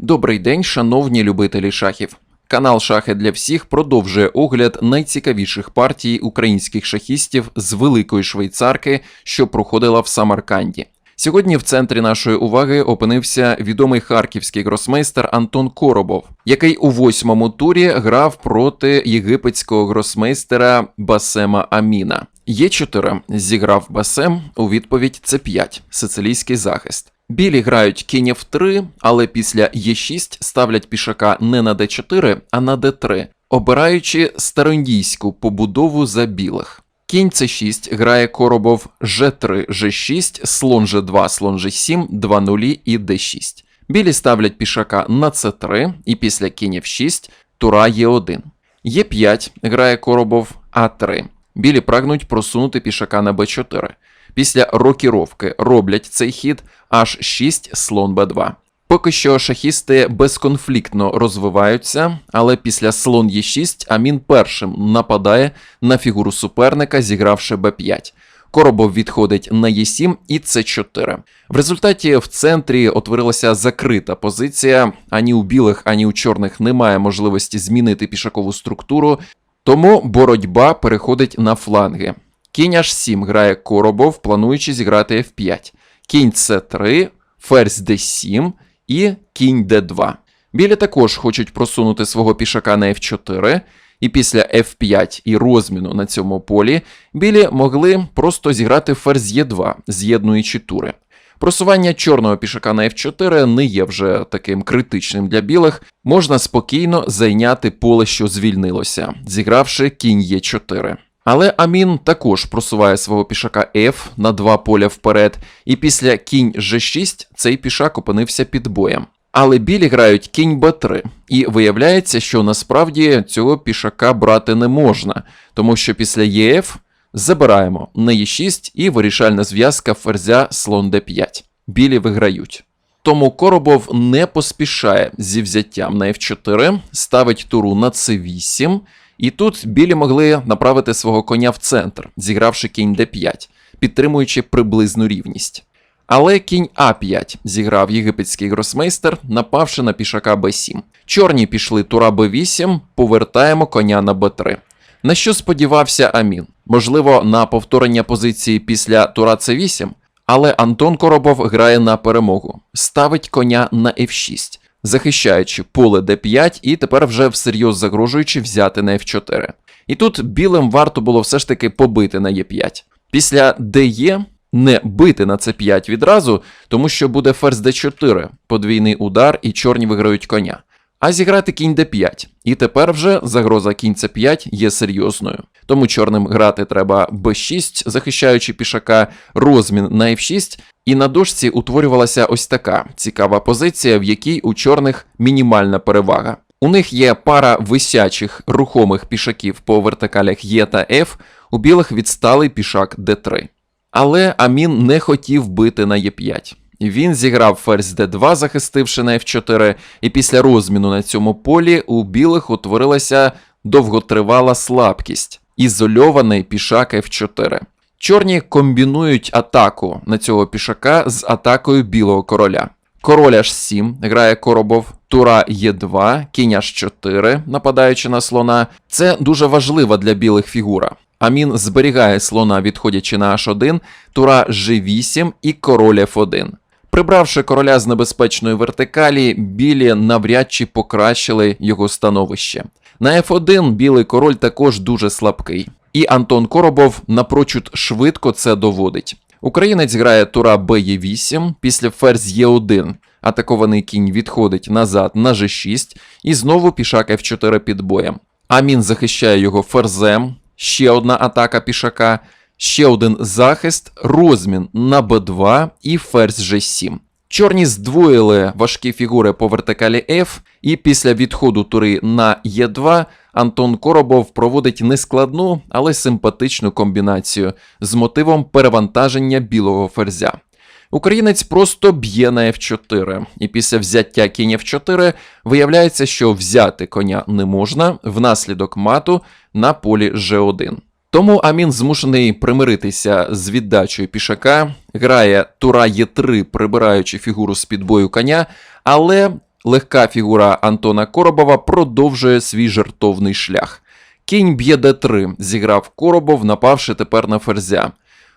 Добрий день, шановні любителі шахів. Канал Шахи для всіх продовжує огляд найцікавіших партій українських шахістів з великої швейцарки, що проходила в Самарканді. Сьогодні в центрі нашої уваги опинився відомий харківський гросмейстер Антон Коробов, який у восьмому турі грав проти єгипетського гросмейстера Басема Аміна. Є4 зіграв Басем у відповідь С5 сицилійський захист. Білі грають кінь f3, але після Е6 ставлять пішака не на d4, а на d3, обираючи староіндійську побудову за білих. Кінь c6 грає коробов g3, g6, слон g2, слон g7, 2 нулі і d6. Білі ставлять пішака на c3 і після кінь f6 тура Е1. Е5 грає коробов А3. Білі прагнуть просунути пішака на b4. Після рокіровки роблять цей хід H6 слон b2. Поки що шахісти безконфліктно розвиваються, але після слон Е6 Амін першим нападає на фігуру суперника, зігравши b5. Коробов відходить на Е7 і С4. В результаті в центрі утворилася закрита позиція. Ані у білих, ані у чорних немає можливості змінити пішакову структуру, тому боротьба переходить на фланги. Кінь H7 грає Коробов, плануючи зіграти F5. Кінь С3, ферзь D7 і кінь D2. Білі також хочуть просунути свого пішака на F4, і після F5 і розміну на цьому полі білі могли просто зіграти ферзь Е2, з'єднуючи тури. Просування чорного пішака на F4 не є вже таким критичним для білих, можна спокійно зайняти поле, що звільнилося, зігравши кінь Е4. Але Амін також просуває свого пішака F на два поля вперед, і після кінь G6 цей пішак опинився під боєм. Але білі грають кінь Б3, і виявляється, що насправді цього пішака брати не можна, тому що після ЄФ забираємо на Е6 і вирішальна зв'язка ферзя слон Д5. Білі виграють. Тому Коробов не поспішає зі взяттям на F4, ставить туру на C8, і тут білі могли направити свого коня в центр, зігравши кінь d5, підтримуючи приблизну рівність. Але кінь А5 зіграв єгипетський гросмейстер, напавши на пішака Б7. Чорні пішли тура Б8, повертаємо коня на Б3. На що сподівався Амін? Можливо, на повторення позиції після тура С8, але Антон Коробов грає на перемогу, ставить коня на F6 захищаючи поле d5 і тепер вже всерйоз загрожуючи взяти на f4. І тут білим варто було все ж таки побити на e5. Після DE не бити на c5 відразу, тому що буде ферзь d4, подвійний удар, і чорні виграють коня. А зіграти кінь d5. І тепер вже загроза кінь c5 є серйозною. Тому чорним грати треба b6, захищаючи пішака, розмін на f6, і на дошці утворювалася ось така цікава позиція, в якій у чорних мінімальна перевага. У них є пара висячих рухомих пішаків по вертикалях Е та F, у білих відсталий пішак d3. Але Амін не хотів бити на Е5. Він зіграв ферзь d2, захистивши на f4, і після розміну на цьому полі у білих утворилася довготривала слабкість, ізольований пішак f4. Чорні комбінують атаку на цього пішака з атакою білого короля. Король h7 грає коробов, тура Е2, кінь h4, нападаючи на слона. Це дуже важлива для білих фігура. Амін зберігає слона, відходячи на h1, тура g8 і король f1. Прибравши короля з небезпечної вертикалі, білі навряд чи покращили його становище. На f1 білий король також дуже слабкий. І Антон Коробов напрочуд швидко це доводить. Українець грає тура Б8, після ферзь Е1. Атакований кінь відходить назад на G6, і знову пішак F4 під боєм. Амін захищає його ферзем, ще одна атака пішака, ще один захист, розмін на Б2 і ферзь G7. Чорні здвоїли важкі фігури по вертикалі F, і після відходу тури на Е2 Антон Коробов проводить нескладну, але симпатичну комбінацію з мотивом перевантаження білого ферзя. Українець просто б'є на F4, і після взяття кінь F4 виявляється, що взяти коня не можна внаслідок мату на полі G1. Тому Амін змушений примиритися з віддачею пішака, грає тура Е3, прибираючи фігуру з під бою коня, але Легка фігура Антона Коробова продовжує свій жертовний шлях. Кінь б'є Д3, зіграв Коробов, напавши тепер на ферзя.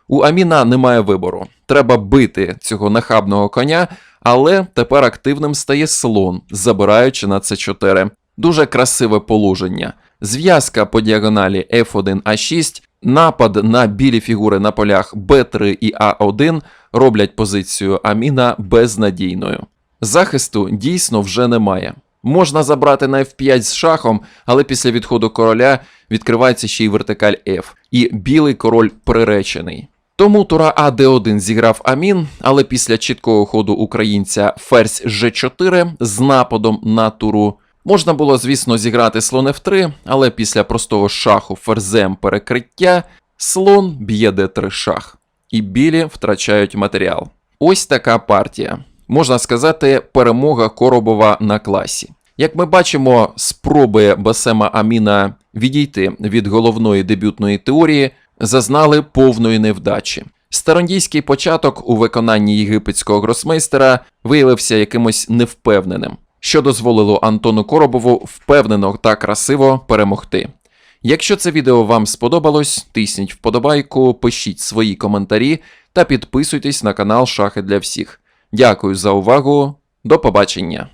У Аміна немає вибору. Треба бити цього нахабного коня, але тепер активним стає слон, забираючи на С4. Дуже красиве положення. Зв'язка по діагоналі F1 А6, напад на білі фігури на полях Б3 і А1 роблять позицію Аміна безнадійною. Захисту дійсно вже немає. Можна забрати на F5 з шахом, але після відходу короля відкривається ще й вертикаль F, і білий король приречений. Тому тура А Д1 зіграв Амін, але після чіткого ходу українця ферзь Ж4 з нападом на туру можна було, звісно, зіграти слон F3, але після простого шаху ферзем перекриття слон б'є Д3 шах, і білі втрачають матеріал. Ось така партія. Можна сказати, перемога Коробова на класі. Як ми бачимо, спроби Басема Аміна відійти від головної дебютної теорії зазнали повної невдачі. Старондійський початок у виконанні єгипетського гросмейстера виявився якимось невпевненим, що дозволило Антону Коробову впевнено та красиво перемогти. Якщо це відео вам сподобалось, тисніть вподобайку, пишіть свої коментарі та підписуйтесь на канал Шахи для всіх. Дякую за увагу, до побачення!